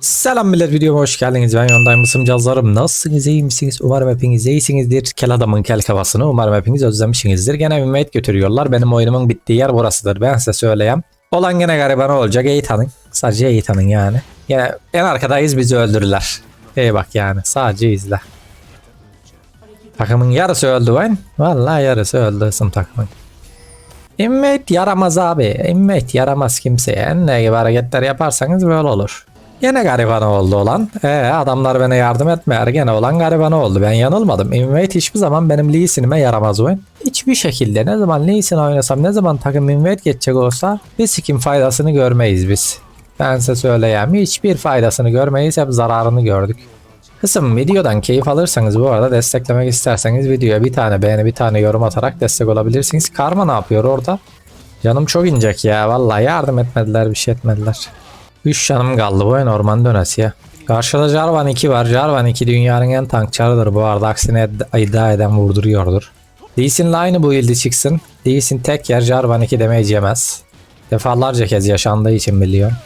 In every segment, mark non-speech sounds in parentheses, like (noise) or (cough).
Selam millet videoma hoş geldiniz. Ben Yonday Mısım Cazlarım. Nasılsınız iyi misiniz? Umarım hepiniz iyisinizdir. Kel adamın kel kafasını umarım hepiniz özlemişsinizdir. Gene mate götürüyorlar. Benim oyunumun bittiği yer burasıdır. Ben size söyleyeyim. Olan gene gariban olacak. İyi tanın. Sadece iyi tanın yani. Yine en arkadayız bizi öldürürler. İyi bak yani. Sadece izle. Takımın yarısı öldü lan. Vallahi yarısı öldü ısım takımın. İmmet yaramaz abi. İmmet yaramaz kimseye. Ne gibi hareketler yaparsanız böyle olur. Gene gariban oldu olan. Ee, adamlar bana yardım etmeyer. Gene olan gariban oldu. Ben yanılmadım. Invade hiçbir zaman benim Lee Sin'ime yaramaz oyun. Hiçbir şekilde ne zaman Lee Sin oynasam ne zaman takım invade geçecek olsa bir sikim faydasını görmeyiz biz. Ben size söyleyeyim. Hiçbir faydasını görmeyiz. Hep zararını gördük. Kısım videodan keyif alırsanız bu arada desteklemek isterseniz videoya bir tane beğeni bir tane yorum atarak destek olabilirsiniz. Karma ne yapıyor orada? Canım çok inecek ya vallahi yardım etmediler bir şey etmediler. 3 canım kaldı bu orman dönesi ya. Karşıda Jarvan 2 var. Jarvan 2 dünyanın en tankçarıdır bu arada aksine iddia eden vurduruyordur. Lee Sin'le aynı bu ildi çıksın. Lee Sin tek yer Jarvan 2 damage yemez. Defalarca kez yaşandığı için biliyorum.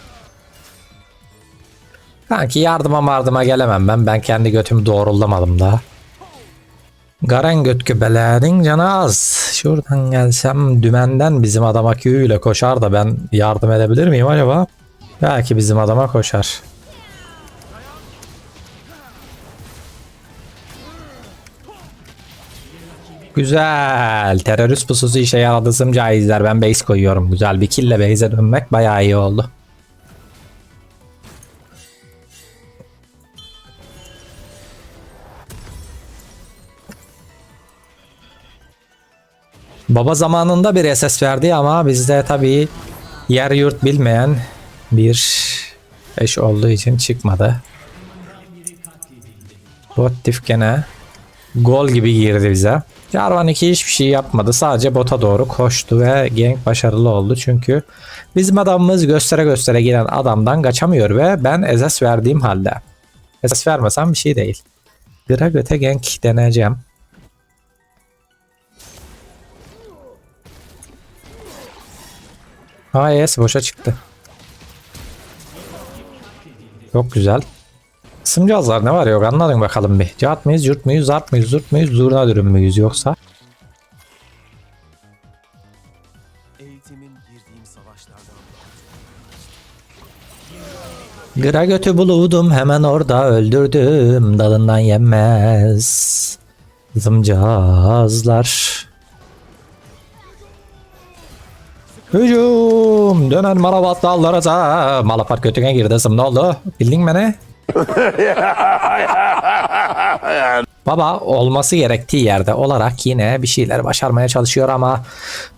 Kanki yardıma mardıma gelemem ben. Ben kendi götümü doğrulamadım daha. Garen göt kübelerin canı az. Şuradan gelsem dümenden bizim adama Q ile koşar da ben yardım edebilir miyim acaba? Belki bizim adama koşar. Güzel. Terörist pususu işe yaradısım caizler. Ben base koyuyorum. Güzel bir kille base'e dönmek bayağı iyi oldu. Baba zamanında bir SS verdi ama bizde tabii yer yurt bilmeyen bir eş olduğu için çıkmadı. Bottif gene gol gibi girdi bize. Jarvan 2 hiçbir şey yapmadı. Sadece bota doğru koştu ve gank başarılı oldu. Çünkü bizim adamımız göstere göstere giren adamdan kaçamıyor ve ben esas verdiğim halde. Esas vermesem bir şey değil. Gra göte gank deneyeceğim. Aa yes boşa çıktı. Çok güzel. Sımcazlar ne var yok anladın bakalım bir. Cat mıyız, yurt muyuz, zart mıyız, zurt muyuz, zurna dürüm müyüz yoksa? Gra götü buludum hemen orada öldürdüm dalından yenmez. Zımcazlar. Hücum! Dönen malabat dallara da. Malapart götüne girdi zım ne oldu? Bildin beni? (laughs) Baba olması gerektiği yerde olarak yine bir şeyler başarmaya çalışıyor ama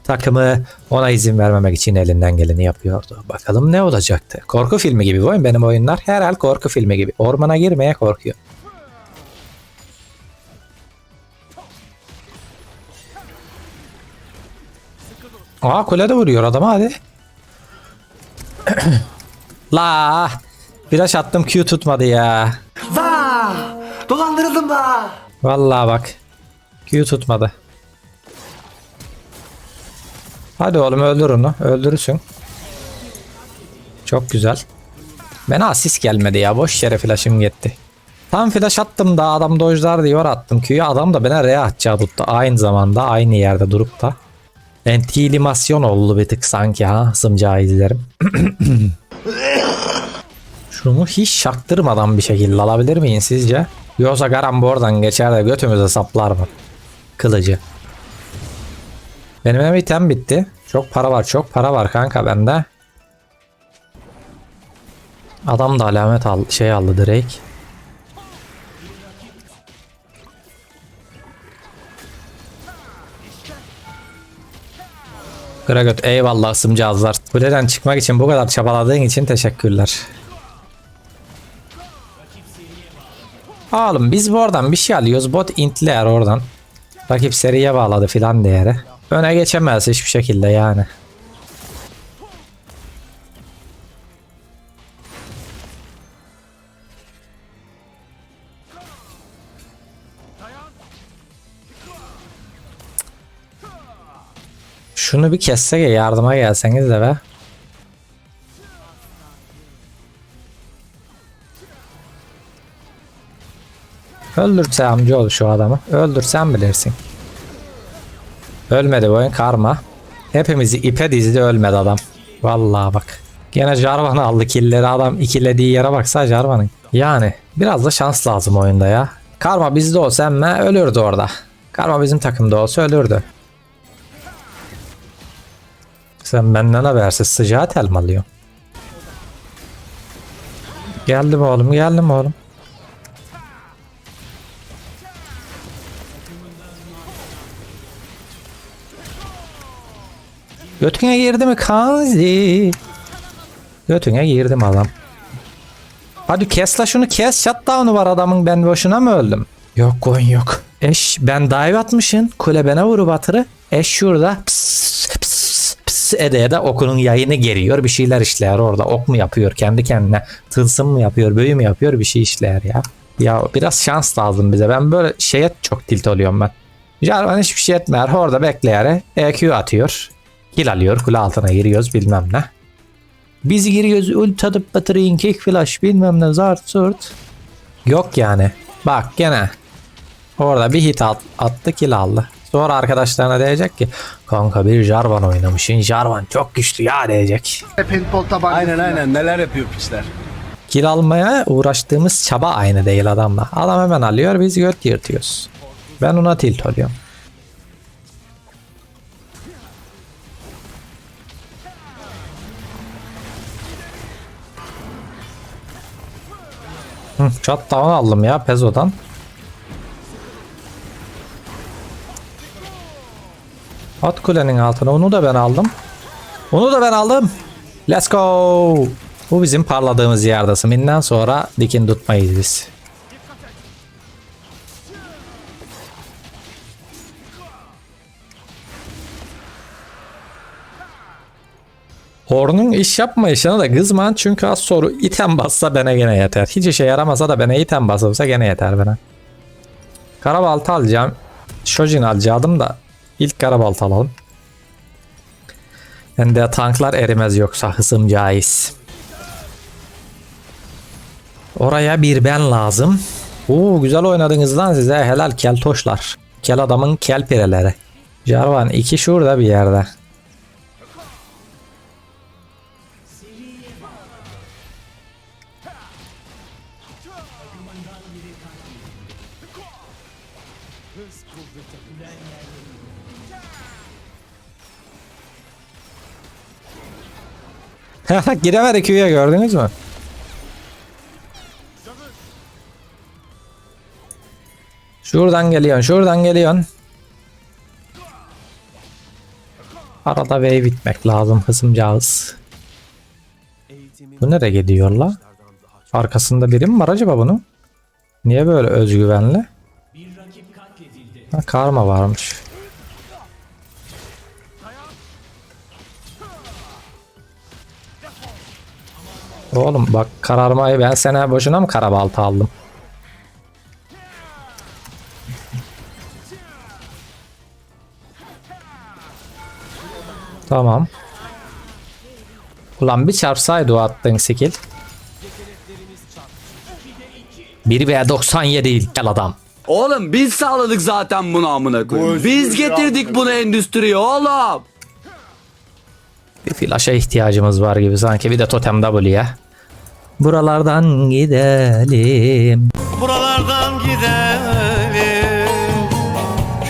takımı ona izin vermemek için elinden geleni yapıyordu. Bakalım ne olacaktı? Korku filmi gibi bu oyun benim oyunlar. Herhal korku filmi gibi. Ormana girmeye korkuyor. Aa kulede vuruyor adama hadi. (coughs) La Flash attım Q tutmadı ya. Vah! Dolandırıldım da. Vallahi bak. Q tutmadı. Hadi oğlum öldür onu. Öldürürsün. Çok güzel. Bana asist gelmedi ya. Boş yere flash'ım gitti. Tam flash attım da adam dojlar diyor attım Q'yu. Adam da bana R atacağı tuttu. Aynı zamanda aynı yerde durup da. Ventilimasyon oldu bir tık sanki ha. Sımcağı izlerim. (coughs) Şunu hiç şaktırmadan bir şekilde alabilir miyim sizce? Yoksa Garan oradan geçer de götümüze saplar mı? Kılıcı. Benim ev item bitti. Çok para var çok para var kanka bende. Adam da alamet al şey aldı direkt. Gragot eyvallah ısımcağızlar. Kuleden çıkmak için bu kadar çabaladığın için teşekkürler. Oğlum biz bu oradan bir şey alıyoruz. Bot intler oradan. Rakip seriye bağladı filan değeri. Öne geçemez hiçbir şekilde yani. Şunu bir kessek ya yardıma gelseniz de be. Öldürse amcaoğlu şu adamı. Öldürsen bilirsin. Ölmedi bu oyun karma. Hepimizi ipe dizdi ölmedi adam. Vallahi bak. Gene Jarvan aldı killeri adam ikilediği yere baksa Jarvan'ın. Yani biraz da şans lazım oyunda ya. Karma bizde olsa emme ölürdü orada. Karma bizim takımda olsa ölürdü. Sen benden habersiz sıcağı telmalıyorsun. Geldim oğlum geldim oğlum. Götüne girdi mi Kanzi? Götüne girdim adam. Hadi kes la şunu kes. Shutdown'u var adamın ben boşuna mı öldüm? Yok koyun yok. Eş ben dive atmışın. Kulebene vurup atırı. Eş şurada pıs pıs pıs ede de okunun yayını geriyor. Bir şeyler işler orada. Ok mu yapıyor kendi kendine? Tılsım mı yapıyor? Büyü mü yapıyor? Bir şey işler ya. Ya biraz şans lazım bize. Ben böyle şeye çok tilt oluyorum ben. Jarvan hiçbir şey etmiyor. Orada bekleyerek EQ atıyor. Kill alıyor. Kule altına giriyoruz bilmem ne. Biz giriyoruz ult atıp batırayın kick flash bilmem ne zart surt. Yok yani. Bak gene. Orada bir hit at, attı kill aldı. Sonra arkadaşlarına diyecek ki kanka bir Jarvan oynamışsın. Jarvan çok güçlü ya diyecek. Paintball tabancası. Aynen aynen neler yapıyor piçler. Kill almaya uğraştığımız çaba aynı değil adamla. Adam hemen alıyor biz göt yırtıyoruz. Ben ona tilt oluyorum. Hı, shutdown aldım ya Pezo'dan. At kulenin altına onu da ben aldım. Onu da ben aldım. Let's go. Bu bizim parladığımız yerde. Siminden sonra dikin tutmayız biz. Horn'un iş yapmayışına da kızman çünkü az soru item bassa bana gene yeter. Hiç işe yaramasa da bana item basılsa gene yeter bana. Karabalta alacağım. Shojin alacaktım da ilk karabalta alalım. Ben de tanklar erimez yoksa hısım caiz. Oraya bir ben lazım. Oo güzel oynadınız lan size helal keltoşlar. Kel adamın kel pireleri. Jarvan iki şurada bir yerde. Giremedi Q'ya gördünüz mü? Şuradan geliyorsun, şuradan geliyorsun. Arada wave bitmek lazım hızımcağız. Bu nereye gidiyor la? Arkasında biri mi var acaba bunun? Niye böyle özgüvenli? Ha, karma varmış. Oğlum bak kararmayı ben sana boşuna mı karabalta aldım? Tamam. Ulan bir çarpsaydı o attığın skill. 1 veya 97 değil gel adam. Oğlum biz sağladık zaten bunu amına koyayım. Biz getirdik bunu endüstriye oğlum. Bir flaşa ihtiyacımız var gibi sanki bir de totem W'ye. Buralardan gidelim. Buralardan gidelim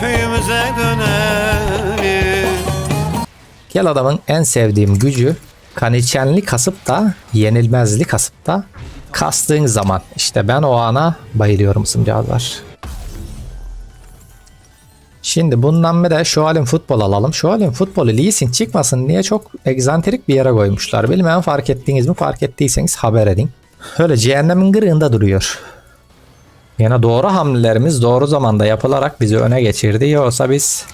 Köyümüze dönelim Gel adamın en sevdiğim gücü kaniçenli kasıp da yenilmezli kasıp da kastığın zaman. işte ben o ana bayılıyorum sımcağızlar. Şimdi bundan bir de şu halin futbol alalım. Şu halin futbolu Lee Sin çıkmasın diye çok egzantrik bir yere koymuşlar. Bilmem fark ettiniz mi? Fark ettiyseniz haber edin. Öyle cehennemin kırığında duruyor. Yine doğru hamlelerimiz doğru zamanda yapılarak bizi öne geçirdi. Yoksa biz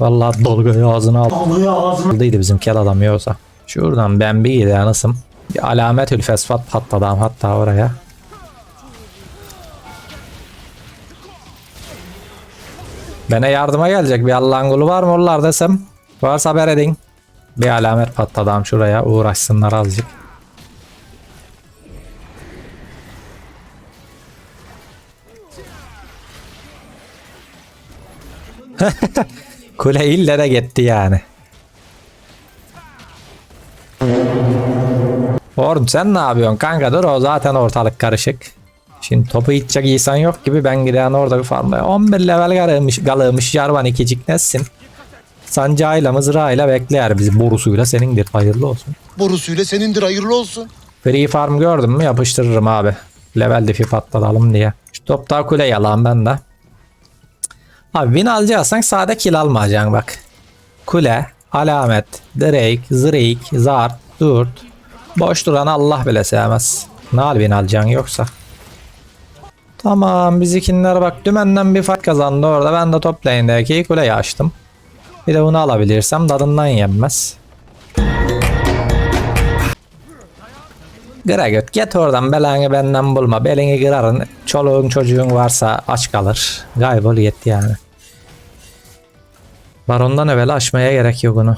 Vallahi dolgayı ağzına aldı. Dalgayı ağzına Aldıydı bizim kel adam yoksa. Şuradan ben bir gidelim. Bir alametül fesfat patladı hatta oraya. Bana yardıma gelecek bir Allah'ın kulu var mı onlar desem. Varsa haber edin. Bir alamet patladı şuraya uğraşsınlar azıcık. (laughs) Kule illere gitti yani. Oğlum sen ne yapıyorsun kanka dur o zaten ortalık karışık. Şimdi topu içecek insan yok gibi ben giden orada bir farmaya 11 level galığımış, galığımış Jarvan ikicik nesin? Sancağıyla mızrağıyla bekler bizi borusuyla senindir hayırlı olsun. borusuyla senindir hayırlı olsun. Free farm gördüm mü yapıştırırım abi. Level difi patlatalım diye. Şu top daha kule yalan ben de. Abi win alacaksan sade kill almayacaksın bak. Kule, alamet, Drake, Zrake, Zart, Durt. Boş duran Allah bile sevmez. Ne al win alacaksın yoksa. Tamam bizikinler bak dümenden bir fight kazandı orada. Ben de top lane'deki kuleyi açtım. Bir de bunu alabilirsem tadından yenmez. Gregor git oradan belanı benden bulma. Belini kırarın. Çoluğun çocuğun varsa aç kalır. Kaybol yetti yani. Barondan evvel açmaya gerek yok onu.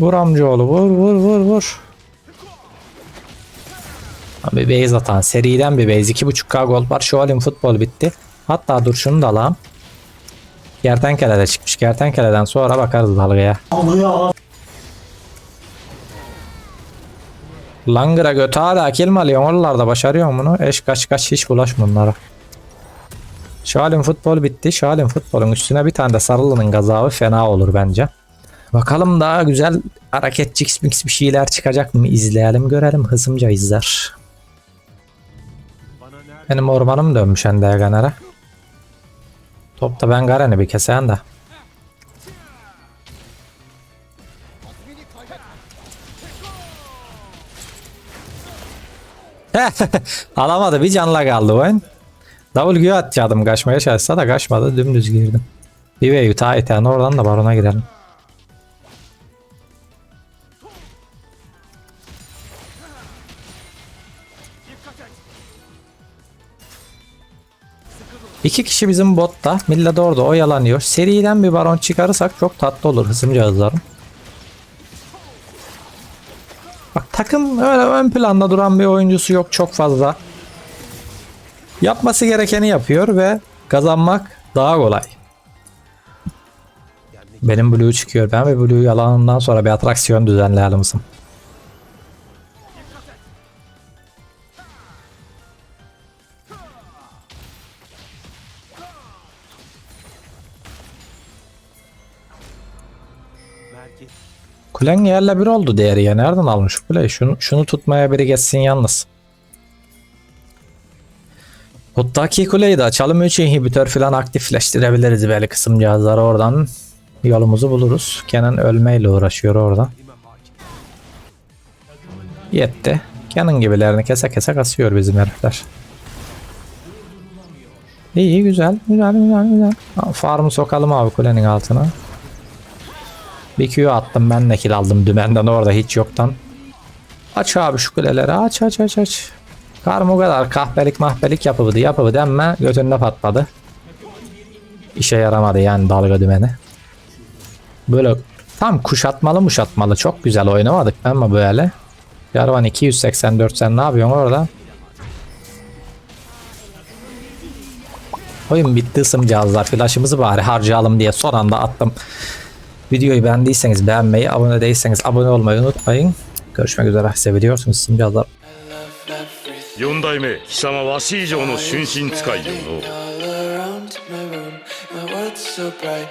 Vur amcaoğlu vur vur vur vur. Bir base atan seriden bir base 2.5k gol var. Şu futbol bitti. Hatta dur şunu da alalım. Kertenkele de çıkmış. Kertenkeleden sonra bakarız dalgaya. Langıra götü hala kill mi alıyorsun? Oralarda başarıyor bunu. Eş kaç kaç hiç bulaşma bunlara. Şalim futbol bitti. Şalim futbolun üstüne bir tane de Sarılı'nın gazabı fena olur bence. Bakalım daha güzel hareket cix mix bir şeyler çıkacak mı? İzleyelim görelim. Hızımca izler. Benim ormanım dönmüş ende Ganer'e. Topta ben Garen'i bir kesen de. (laughs) Alamadı bir canla kaldı oyun. WQ atacaktım kaçmaya çalışsa da kaçmadı dümdüz girdim. Bir ve yuta eten oradan da barona girelim. İki kişi bizim botta. Millet orada oyalanıyor. Seriden bir baron çıkarırsak çok tatlı olur hızımca hızlarım. Bak takım öyle ön planda duran bir oyuncusu yok çok fazla. Yapması gerekeni yapıyor ve kazanmak daha kolay. Benim blue çıkıyor. Ben bir blue yalanından sonra bir atraksiyon düzenleyelim Kulen yerle bir oldu değeri ya. Nereden almış kuleyi? Şunu, şunu tutmaya biri geçsin yalnız. Bottaki kuleyi de açalım. 3 inhibitör falan aktifleştirebiliriz böyle kısım cihazları oradan. Yolumuzu buluruz. Kenan ölmeyle uğraşıyor orada. Yetti. Kenan gibilerini kese kese kasıyor bizim herifler. İyi güzel güzel güzel güzel. Farmı sokalım abi kulenin altına. Bir Q attım ben de kill aldım dümenden orada hiç yoktan. Aç abi şu kuleleri aç aç aç aç. Karım o kadar kahpelik mahpelik yapıvdı yapıvı demme götünde patladı. İşe yaramadı yani dalga dümeni. Böyle tam kuşatmalı muşatmalı çok güzel oynamadık ama böyle. Yarvan 284 sen ne yapıyorsun orada? Oyun bitti ısım cihazlar flaşımızı bari harcayalım diye son anda attım. Videoyu beğendiyseniz beğenmeyi, abone değilseniz abone olmayı unutmayın. Görüşmek üzere. Seviyorsunuz simcalar. 4代目貴様わし以上の春心使いよの so bright,